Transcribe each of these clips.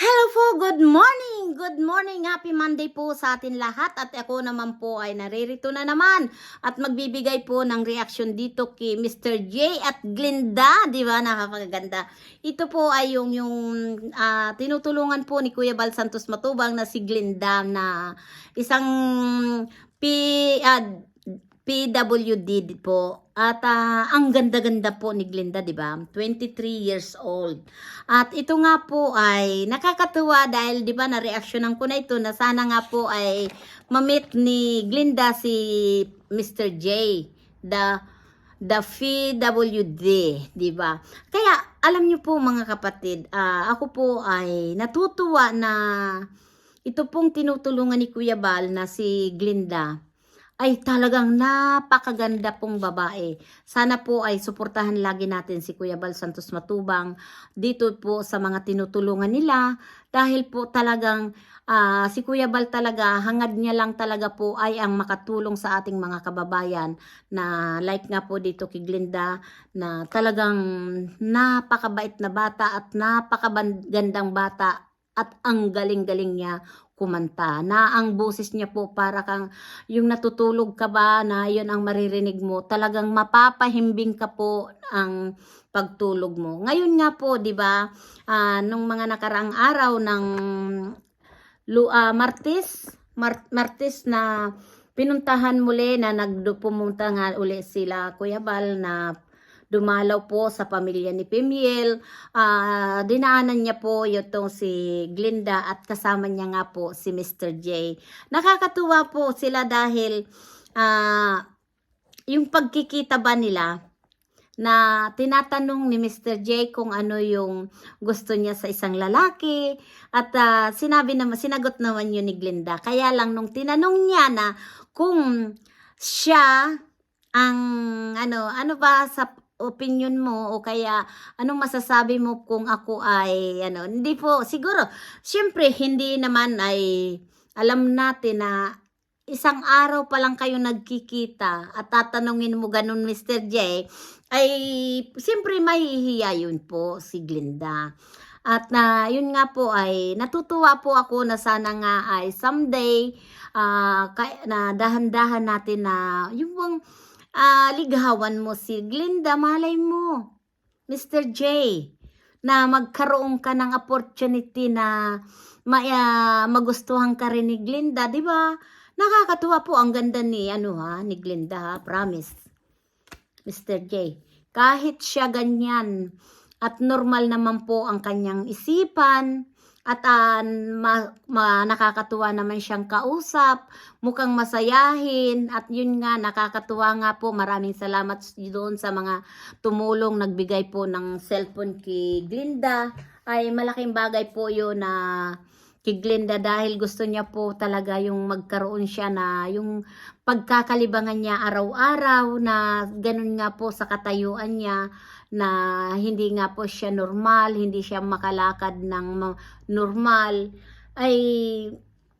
Hello po, good morning! Good morning! Happy Monday po sa atin lahat at ako naman po ay naririto na naman at magbibigay po ng reaction dito kay Mr. J at Glinda, di ba? Nakakaganda. Ito po ay yung, yung ah, tinutulungan po ni Kuya Bal Santos Matubang na si Glinda na isang P, ah, PWD po. At ah, ang ganda-ganda po ni Glinda, di ba? 23 years old. At ito nga po ay nakakatuwa dahil 'di ba na reaksyonan ko na ito na sana nga po ay ma-meet ni Glinda si Mr. J, the the FWD, 'di ba? Kaya alam niyo po mga kapatid, ah, ako po ay natutuwa na ito pong tinutulungan ni Kuya Bal na si Glinda ay talagang napakaganda pong babae. Sana po ay suportahan lagi natin si Kuya Bal Santos Matubang dito po sa mga tinutulungan nila dahil po talagang ah, si Kuya Bal talaga hangad niya lang talaga po ay ang makatulong sa ating mga kababayan na like nga po dito kay Glinda na talagang napakabait na bata at napakagandang bata at ang galing-galing niya kumanta. Na ang boses niya po para kang yung natutulog ka ba? Na yun ang maririnig mo. Talagang mapapahimbing ka po ang pagtulog mo. Ngayon nga po di ba ah, nung mga nakaraang araw ng Lu ah, Martes Mar- Martes na pinuntahan muli na nagpumunta nga uli sila Kuya Bal na dumalaw po sa pamilya ni Pimiel. Ah, dinaanan niya po itong si Glinda at kasama niya nga po si Mr. J. Nakakatuwa po sila dahil ah, yung pagkikita ba nila na tinatanong ni Mr. J kung ano yung gusto niya sa isang lalaki at ah, sinabi naman sinagot naman yun ni Glinda kaya lang nung tinanong niya na kung siya ang ano ano ba sa opinion mo o kaya anong masasabi mo kung ako ay ano hindi po siguro syempre hindi naman ay alam natin na isang araw pa lang kayo nagkikita at tatanungin mo ganun Mr. J ay siyempre mahihiya yun po si Glinda. At na yun nga po ay natutuwa po ako na sana nga ay someday kay- na dahan-dahan natin na yung bang ah, ligawan mo si Glinda, malay mo, Mr. J, na magkaroon ka ng opportunity na ma- ah, magustuhan ka rin ni Glinda, di ba? Nakakatuwa po ang ganda ni ano ha, ni Glinda ha, promise. Mr. J. Kahit siya ganyan at normal naman po ang kanyang isipan at ah, ma- ma- nakakatuwa naman siyang kausap, mukhang masayahin at yun nga nakakatuwa nga po. Maraming salamat doon sa mga tumulong nagbigay po ng cellphone kay Glinda. Ay malaking bagay po yun na kay Glinda dahil gusto niya po talaga yung magkaroon siya na yung pagkakalibangan niya araw-araw na ganun nga po sa katayuan niya na hindi nga po siya normal, hindi siya makalakad ng ma- normal, ay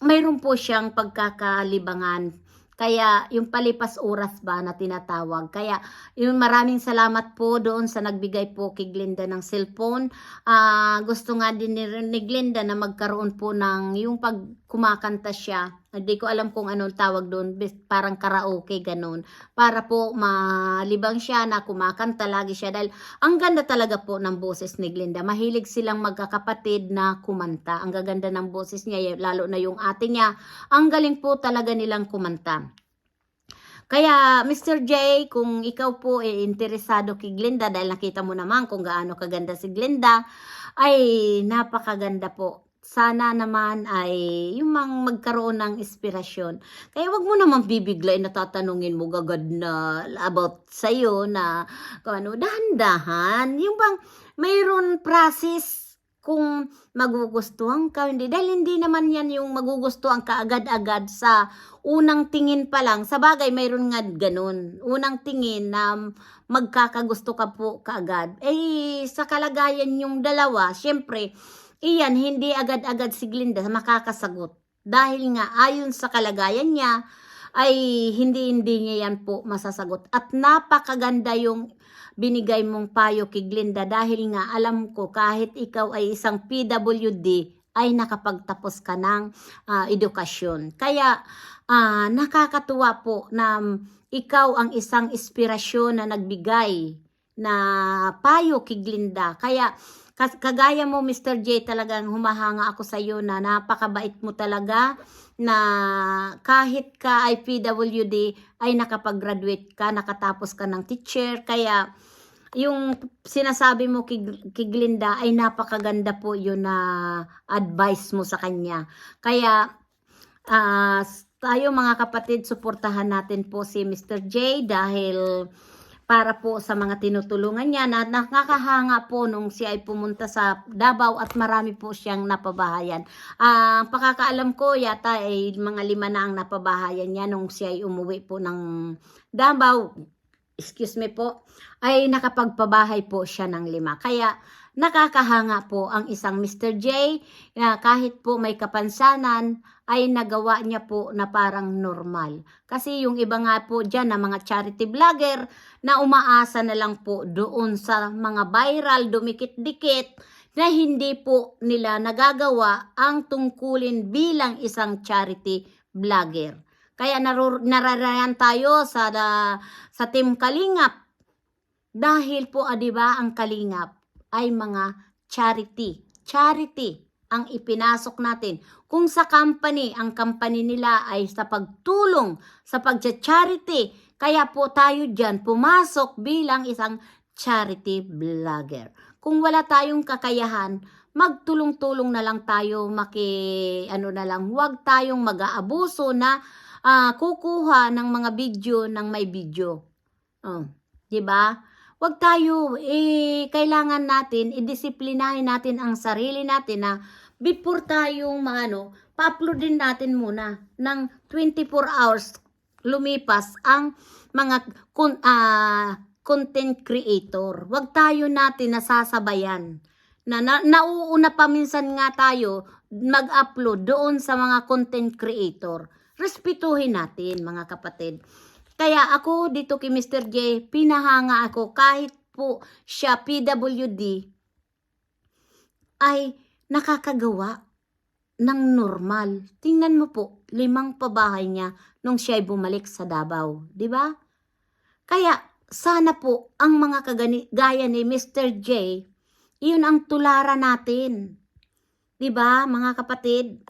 mayroon po siyang pagkakalibangan. Kaya yung palipas oras ba na tinatawag. Kaya yung maraming salamat po doon sa nagbigay po kay Glinda ng cellphone. Ah, gusto nga din ni, ni Glinda na magkaroon po ng yung pag kumakanta siya. Hindi ko alam kung anong tawag doon, parang karaoke ganun. Para po malibang siya na kumakanta lagi siya dahil ang ganda talaga po ng boses ni Glinda. Mahilig silang magkakapatid na kumanta. Ang gaganda ng boses niya, lalo na yung ate niya. Ang galing po talaga nilang kumanta. Kaya, Mr. J, kung ikaw po ay interesado kay Glinda, dahil nakita mo naman kung gaano kaganda si Glinda, ay napakaganda po. Sana naman ay yung mang magkaroon ng inspirasyon. Kaya wag mo naman bibigla na tatanungin mo gagad na about sa'yo na ano, dahan-dahan. Yung bang mayroon process kung magugustuhan ka, hindi. Dahil hindi naman yan yung magugustuhan ka agad-agad sa unang tingin pa lang. Sa bagay, mayroon nga ganun. Unang tingin na magkakagusto ka po kaagad. Eh, sa kalagayan yung dalawa, syempre, iyan, hindi agad-agad si Glinda makakasagot. Dahil nga, ayon sa kalagayan niya, ay hindi-hindi niya yan po masasagot. At napakaganda yung binigay mong payo kay Glinda dahil nga alam ko kahit ikaw ay isang PWD ay nakapagtapos ka ng ah, edukasyon. Kaya ah, nakakatuwa po na ikaw ang isang inspirasyon na nagbigay na payo kay Glinda. Kaya kagaya mo Mr. J talagang humahanga ako sa iyo na napakabait mo talaga na kahit ka ay PWD ay nakapag-graduate ka, nakatapos ka ng teacher. Kaya yung sinasabi mo kay, kay Glinda ay napakaganda po yun na advice mo sa kanya. Kaya ah, tayo mga kapatid, suportahan natin po si Mr. J dahil para po sa mga tinutulungan niya na nakakahanga po nung siya ay pumunta sa Davao at marami po siyang napabahayan. Ah, pakakaalam ko yata ay mga lima na ang napabahayan niya nung siya ay umuwi po ng Davao. Excuse me po, ay nakapagpabahay po siya ng lima. Kaya nakakahanga po ang isang Mr. J na kahit po may kapansanan ay nagawa niya po na parang normal. Kasi yung iba nga po dyan na mga charity vlogger na umaasa na lang po doon sa mga viral, dumikit-dikit na hindi po nila nagagawa ang tungkulin bilang isang charity vlogger. Kaya nararayan tayo sa sa Team Kalingap dahil po, ah, 'di ba, ang Kalingap ay mga charity. Charity ang ipinasok natin. Kung sa company, ang company nila ay sa pagtulong, sa pagcha-charity, kaya po tayo dyan pumasok bilang isang charity vlogger. Kung wala tayong kakayahan, magtulong-tulong na lang tayo, maki, ano na lang, huwag tayong mag-aabuso na ah, kukuha ng mga video ng may video. Oh, 'di ba? Huwag tayo eh kailangan natin idisiplinahin natin ang sarili natin na before tayong ano, pa-upload din natin muna ng 24 hours lumipas ang mga kun, ah, content creator. Huwag tayo natin nasasabayan. Na, na nauuna pa minsan nga tayo mag-upload doon sa mga content creator. Respetuhin natin mga kapatid. Kaya ako dito kay Mr. J, pinahanga ako kahit po siya PWD ay nakakagawa ng normal. Tingnan mo po, limang pabahay niya nung siya ay bumalik sa Davao. Di ba? Kaya sana po ang mga kagani, gaya ni Mr. J, iyon ang tularan natin. Di ba, mga kapatid?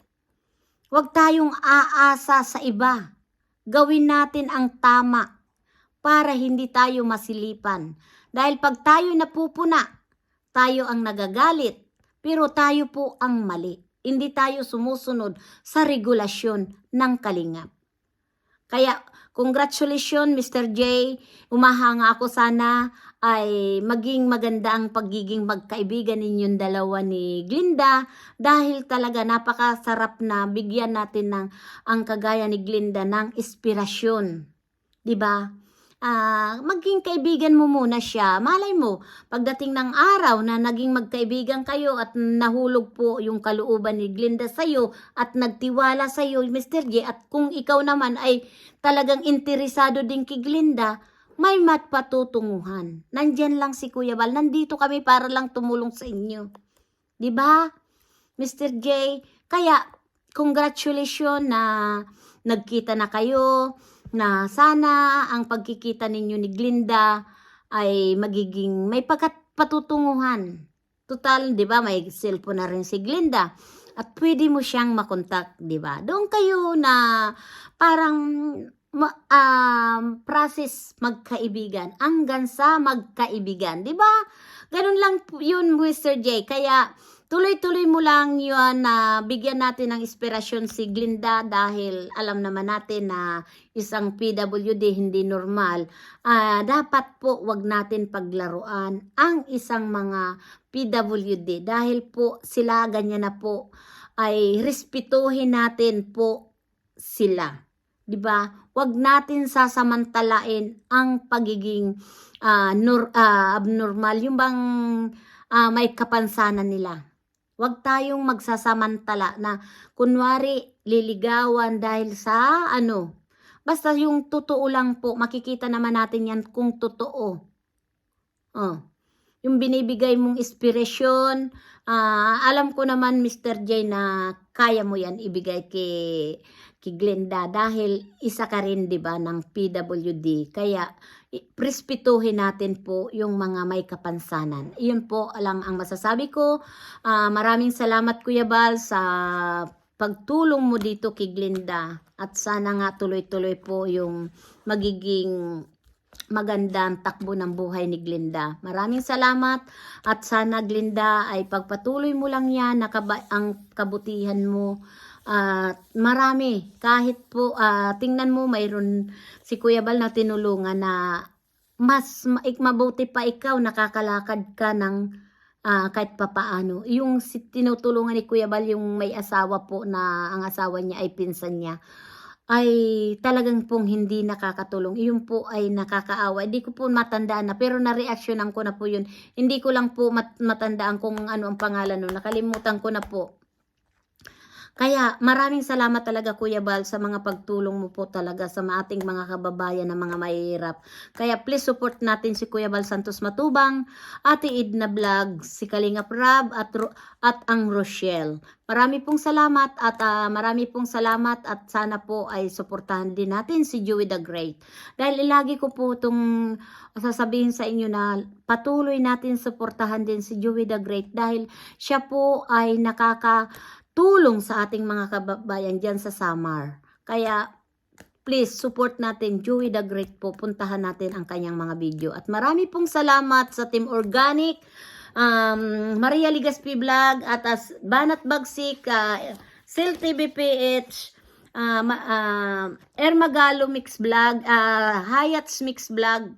Huwag tayong aasa sa iba. Gawin natin ang tama para hindi tayo masilipan. Dahil pag tayo napupuna, tayo ang nagagalit, pero tayo po ang mali. Hindi tayo sumusunod sa regulasyon ng kalingap. Kaya, congratulations Mr. J. Umahanga ako sana ay maging maganda ang pagiging magkaibigan ninyong dalawa ni Glinda dahil talaga napakasarap na bigyan natin ng ang kagaya ni Glinda ng inspirasyon. 'Di ba? Ah, maging kaibigan mo muna siya. Malay mo, pagdating ng araw na naging magkaibigan kayo at nahulog po yung kalooban ni Glinda sa'yo at nagtiwala sa'yo, Mr. J, at kung ikaw naman ay talagang interesado din kay Glinda, may matpatutunguhan. Nandyan lang si Kuya Bal. Nandito kami para lang tumulong sa inyo. 'Di ba? Mr. J, kaya congratulations na nagkita na kayo na sana ang pagkikita ninyo ni Glinda ay magiging may pagkatpatutunguhan. Total, 'di ba? May cellphone na rin si Glinda. At pwede mo siyang makontak, 'di ba? Doon kayo na parang um, process magkaibigan hanggang sa magkaibigan, ba? Ganun lang yun, Mr. J. Kaya tuloy-tuloy mo lang yun na bigyan natin ng inspirasyon si Glinda dahil alam naman natin na isang PWD hindi normal. Ah, dapat po wag natin paglaruan ang isang mga PWD dahil po sila ganyan na po ay respetuhin natin po sila. 'Di ba? Wag natin sasamantalain ang pagiging ah, nor, ah, abnormal, yung bang ah, may kapansanan nila. Huwag tayong magsasamantala na kunwari liligawan dahil sa ano. Basta yung totoo lang po, makikita naman natin yan kung totoo. Oh. yung binibigay mong inspirasyon. Ah, alam ko naman, Mr. J, na kaya mo yan ibigay kay, kay Glenda dahil isa ka rin, di ba, ng PWD. Kaya, i- respetuhin natin po yung mga may kapansanan. Iyon po lang ang masasabi ko. Ah, maraming salamat, Kuya Bal, sa pagtulong mo dito kay Glenda. At sana nga tuloy-tuloy po yung magiging magandang takbo ng buhay ni Glinda. Maraming salamat at sana Glinda ay pagpatuloy mo lang yan ang kabutihan mo at marami kahit po ah, tingnan mo mayroon si Kuya Bal na tinulungan na mas mabuti pa ikaw nakakalakad ka ng ah, kahit papaano. Yung si, tinutulungan ni Kuya Bal yung may asawa po na ang asawa niya ay pinsan niya ay talagang pong hindi nakakatulong. Iyon po ay nakakaawa. Hindi ko po matandaan na pero na-reactionan ko na po yun. Hindi ko lang po mat- matandaan kung ano ang pangalan nun. Nakalimutan ko na po. Kaya maraming salamat talaga Kuya Bal sa mga pagtulong mo po talaga sa ating mga kababayan na mga mahihirap. Kaya please support natin si Kuya Bal Santos Matubang, Ate Idna Vlog, si Kalingap Rab at, at ang Rochelle. Marami pong salamat at ah, marami pong salamat at sana po ay suportahan din natin si Joey the Great. Dahil lagi ko po itong sasabihin sa inyo na patuloy natin suportahan din si Joey the Great dahil siya po ay nakakatulong sa ating mga kababayan dyan sa Samar. Kaya please support natin Joey the Great po. Puntahan natin ang kanyang mga video. At marami pong salamat sa Team Organic, um, Maria Ligaspi Vlog, at as Banat Bagsik, uh, Sil TVPH, uh, uh, Ermagalo Mix Vlog, uh, Hayats Mix Vlog,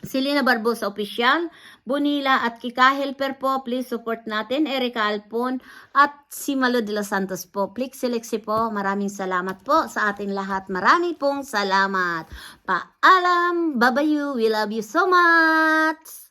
Selena Barbosa Official, Bonila at Kika Helper po, please support natin, Erika Alpon at si Malo de los Santos po. Please Selexi po, maraming salamat po sa ating lahat. Marami pong salamat. Paalam, babayu, we love you so much!